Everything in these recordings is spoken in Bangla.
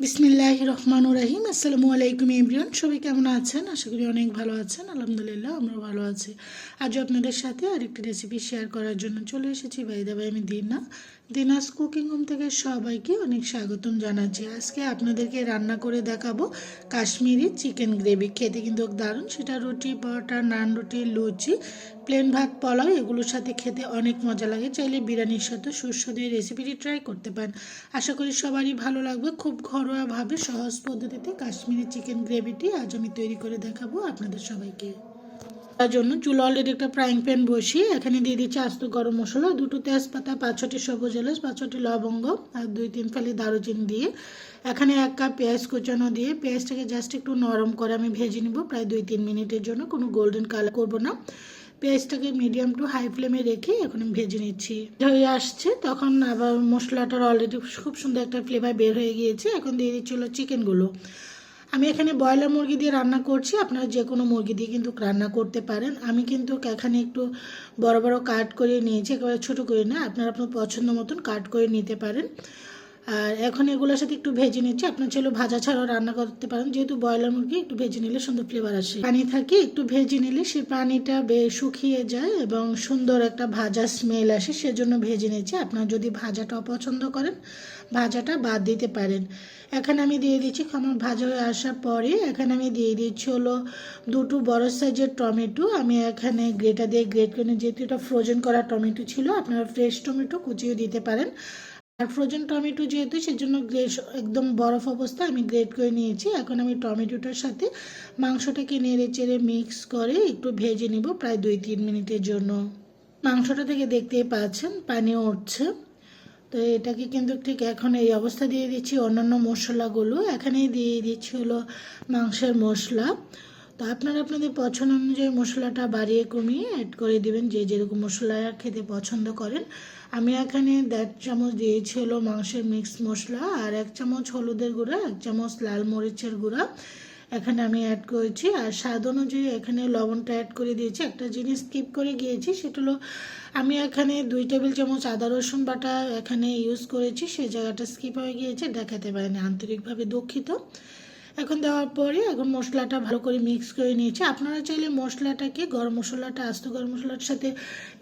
বিসমিল্লাহ রহমান রাহিম। আসসালামু আলাইকুম ইমরিয়ান সবাই কেমন আছেন? আশা করি অনেক ভালো আছেন। আলহামদুলিল্লাহ আমরা ভালো আছি। আজও আপনাদের সাথে আরেকটি রেসিপি শেয়ার করার জন্য চলে এসেছি। ভাই, আমি দিনা। দিনাস কুকিং হোম থেকে সবাইকে অনেক স্বাগতম জানাচ্ছি। আজকে আপনাদেরকে রান্না করে দেখাবো কাশ্মীরি চিকেন গ্রেভি। খেতে কিন্তু দারুণ। সেটা রুটি, পরোটা, নান রুটি, লুচি, প্লেন ভাত, পোলাও, এগুলোর সাথে খেতে অনেক মজা লাগে। চাইলে বিরিয়ানির সাথে সুস্বাদু রেসিপিটি ট্রাই করতে পারেন। আশা করি সবারই ভালো লাগবে। খুব ঘরোয়াভাবে সহজ পদ্ধতিতে কাশ্মীরি চিকেন গ্রেভিটি আজ আমি তৈরি করে দেখাবো আপনাদের সবাইকে। তার জন্য চুলো অলরেডি একটা ফ্রাইং প্যান বসিয়ে এখানে দিয়ে দিচ্ছি আস্ত গরম মশলা, দুটো তেজপাতা, পাঁচ ছটি সবুজ এলাচ, পাঁচ ছটি লবঙ্গ আর দুই তিন ফালি দারুচিনি দিয়ে এখানে এক কাপ পেঁয়াজ কুচানো দিয়ে পেঁয়াজটাকে জাস্ট একটু নরম করে আমি ভেজে নিব প্রায় দুই তিন মিনিটের জন্য, কোনো গোল্ডেন কালার করব না। পেঁয়াজটাকে মিডিয়াম টু হাই ফ্লেমে রেখে এখন আমি ভেজে নিচ্ছি। হয়ে আসছে, তখন আবার মশলাটার অলরেডি খুব সুন্দর একটা ফ্লেভার বের হয়ে গিয়েছে, এখন দিয়ে দিচ্ছি হলো চিকেনগুলো আমি এখানে ব্রয়লার মুরগি দিয়ে রান্না করছি, আপনারা যে কোনো মুরগি দিয়ে কিন্তু রান্না করতে পারেন। আমি কিন্তু এখানে একটু বড় বড় কাট করে নিয়েছি, একেবারে ছোটো করে না আপনারা আপনার পছন্দ মতন কাট করে নিতে পারেন। আর এখন এগুলোর সাথে একটু ভেজে নিচ্ছি। আপনার ছেলে ভাজা ছাড়াও রান্না করতে পারেন। যেহেতু ব্রয়লার মুরগি, একটু ভেজে নিলে সুন্দর ফ্লেভার আসে। পানি থাকে, একটু ভেজে নিলে সেই পানিটা বেশ শুকিয়ে যায় এবং সুন্দর একটা ভাজা স্মেল আসে। সেজন্য ভেজে নিচ্ছি। আপনার যদি ভাজাটা অপছন্দ করেন, ভাজাটা বাদ দিতে পারেন। এখানে আমি দিয়ে দিচ্ছি আমার ভাজা হয়ে আসার পরে, এখানে আমি দিয়ে দিচ্ছি হলো দুটো বড় সাইজের টমেটো। আমি এখানে গ্রেটা দিয়ে গ্রেট করে, যেহেতু এটা ফ্রোজেন করা টমেটো ছিল, আপনারা ফ্রেশ টমেটো কুচিয়ে দিতে পারেন। আর ফ্রোজেন টমেটো যেহেতু, সেজন্য গ্রেট একদম বরফ অবস্থা আমি গ্রেট করে নিয়েছি। এখন আমি টমেটোটার সাথে মাংসটাকে নেড়ে চেড়ে মিক্স করে একটু ভেজে নিব প্রায় দুই তিন মিনিটের জন্য। মাংসটা থেকে দেখতেই পাচ্ছেন, পানি উঠছে। তো এটাকে কিন্তু ঠিক এখন এই অবস্থা দিয়ে দিচ্ছি অন্যান্য মশলাগুলো। এখানেই দিয়ে দিচ্ছি হলো মাংসের মশলা। তো আপনারা আপনাদের পছন্দ অনুযায়ী মশলাটা বাড়িয়ে কমিয়ে অ্যাড করে দিবেন, যে যেরকম মশলা খেতে পছন্দ করেন। আমি এখানে দেড় চামচ দিয়েছি হলো মাংসের মিক্স মশলা আর এক চামচ হলুদের গুঁড়া, এক চামচ লাল মরিচের গুঁড়া। এখানে আমি অ্যাড করেছি আর স্বাদ অনুযায়ী এখানে লবণটা অ্যাড করে দিয়েছি। একটা জিনিস স্কিপ করে গিয়েছি, সেটা হলো আমি এখানে দুই টেবিল চামচ আদা, রসুন বাটা এখানে ইউজ করেছি, সেই জায়গাটা স্কিপ হয়ে গিয়েছে, দেখাতে পারিনি, আন্তরিকভাবে দুঃখিত। এখন দেওয়ার পরে এখন মশলাটা ভালো করে মিক্স করে নিয়েছি। আপনারা চাইলে মশলাটাকে গরম মশলাটা, আস্ত গরম মশলার সাথে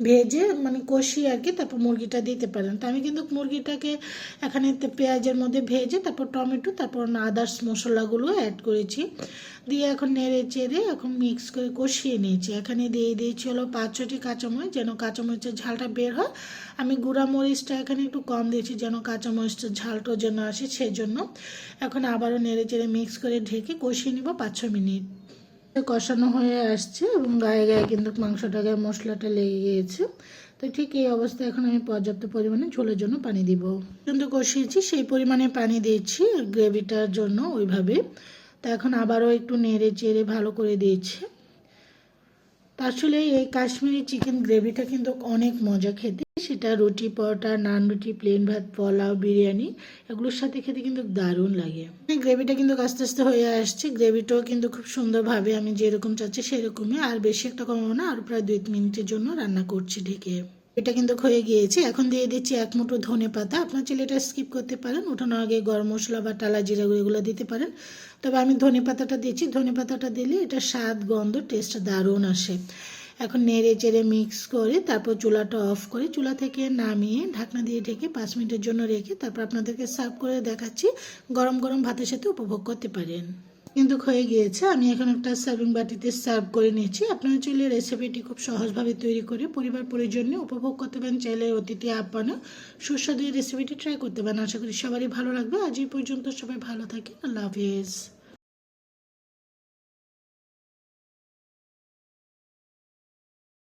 ভেজে মানে কষিয়ে আর কি তারপর মুরগিটা দিতে পারেন। তো আমি কিন্তু মুরগিটাকে এখানে পেঁয়াজের মধ্যে ভেজে, তারপর টমেটো, তারপর আদার্স মশলাগুলো অ্যাড করেছি। দিয়ে এখন নেড়ে চেড়ে এখন মিক্স করে কষিয়ে নিয়েছি। এখানে দিয়ে দিয়েছি হলো পাঁচ ছটি কাঁচামরিচ, যেন কাঁচামরিচের ঝালটা বের হয়। আমি গুঁড়া মরিচটা এখানে একটু কম দিয়েছি, যেন কাঁচামরিচটার ঝালটাও যেন আসে সেই জন্য এখন আবারও নেড়ে চেড়ে মিক্স করে ঢেকে কষিয়ে নিব পাঁচ ছ মিনিট কষানো হয়ে আসছে এবং গায়ে গায়ে কিন্তু মাংসটা, গায়ে মশলাটা লেগে গিয়েছে। তো ঠিক এই অবস্থায় এখন আমি পর্যাপ্ত পরিমাণে ঝোলের জন্য পানি দিব। কিন্তু কষিয়েছি, সেই পরিমাণে পানি দিয়েছি গ্রেভিটার জন্য ওইভাবে। তা এখন আবারও একটু নেড়ে চেড়ে ভালো করে দিয়েছি। আসলে এই কাশ্মীরি চিকেন গ্রেভিটা কিন্তু অনেক মজা খেতে। সেটা রুটি পরোটা, নান রুটি প্লেন ভাত, পোলাও, বিরিয়ানি, এগুলোর সাথে খেতে কিন্তু দারুণ লাগে। গ্রেভিটা কিন্তু আস্তে আস্তে হয়ে আসছে। গ্রেভিটাও কিন্তু খুব সুন্দরভাবে আমি যেরকম চাচ্ছি সেরকমই, আর বেশি একটা কমাবো না, আর প্রায় দুই মিনিটের জন্য রান্না করছি ঢেকে। এটা কিন্তু হয়ে গিয়েছে। এখন দিয়ে দিচ্ছি এক মুঠো ধনে পাতা। আপনার চাইলে এটা স্কিপ করতে পারেন। ওঠানোর আগে গরম মশলা বা টালা জিরা এগুলো দিতে পারেন। তবে আমি ধনে পাতাটা দিচ্ছি। ধনে পাতাটা দিলে এটা স্বাদ, গন্ধ টেস্টটা দারুণ আসে। এখন নেড়ে চেড়ে মিক্স করে তারপর চুলাটা অফ করে চুলা থেকে নামিয়ে ঢাকনা দিয়ে ঢেকে পাঁচ মিনিটের জন্য রেখে তারপর আপনাদেরকে সার্ভ করে দেখাচ্ছি। গরম গরম ভাতের সাথে উপভোগ করতে পারেন। কিন্তু হয়ে গিয়েছে। আমি এখন একটা সার্ভিং বাটিতে সার্ভ করে নিয়েছি। আপনারা চাইলে রেসিপিটি খুব সহজভাবে তৈরি করে পরিবার পরিজন উপভোগ করতে পারেন। চাইলে অতিথি আপ্যায়নে সুস্বাদু রেসিপিটি ট্রাই করতে পারেন। আশা করি সবারই ভালো লাগবে। আজ এই পর্যন্ত সবাই ভালো থাকে আল্লাহ হাফিজ।